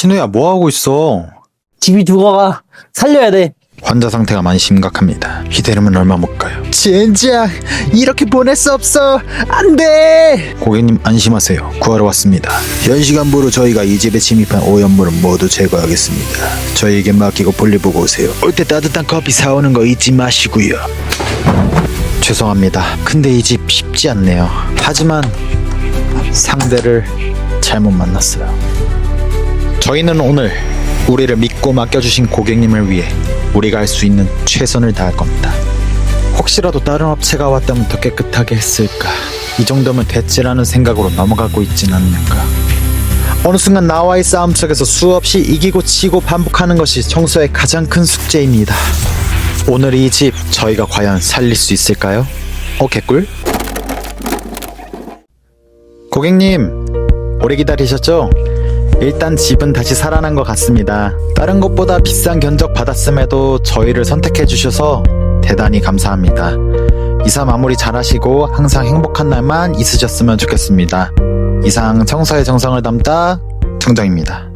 신우야, 뭐 하고 있어? 집이 죽어가 살려야 돼. 환자 상태가 많이 심각합니다. 기다리면 얼마 못 가요. 젠장 이렇게 보낼 수 없어 안돼 고객님 안심하세요. 구하러 왔습니다. 현 시간부로 저희가 이 집에 침입한 오염물은 모두 제거하겠습니다 저희에게 맡기고 볼일 보고 오세요 올 때 따뜻한 커피 사오는 거 잊지 마시고요 죄송합니다. 근데 이 집 쉽지 않네요. 하지만 상대를 잘못 만났어요. 저희는 오늘 우리를 믿고 맡겨주신 고객님을 위해 우리가 할 수 있는 최선을 다할 겁니다. 혹시라도 다른 업체가 왔다면 더 깨끗하게 했을까? 이 정도면 됐지라는 생각으로 넘어가고 있진 않는가? 어느 순간 나와의 싸움 속에서 수없이 이기고 치고 반복하는 것이 청소의 가장 큰 숙제입니다. 오늘 이 집 저희가 과연 살릴 수 있을까요? 어 개꿀? 고객님 오래 기다리셨죠? 일단 집은 다시 살아난 것 같습니다. 다른 것보다 비싼 견적 받았음에도 저희를 선택해 주셔서 대단히 감사합니다. 이사 마무리 잘하시고 항상 행복한 날만 있으셨으면 좋겠습니다. 이상 청사의 정성을 담다 청정입니다.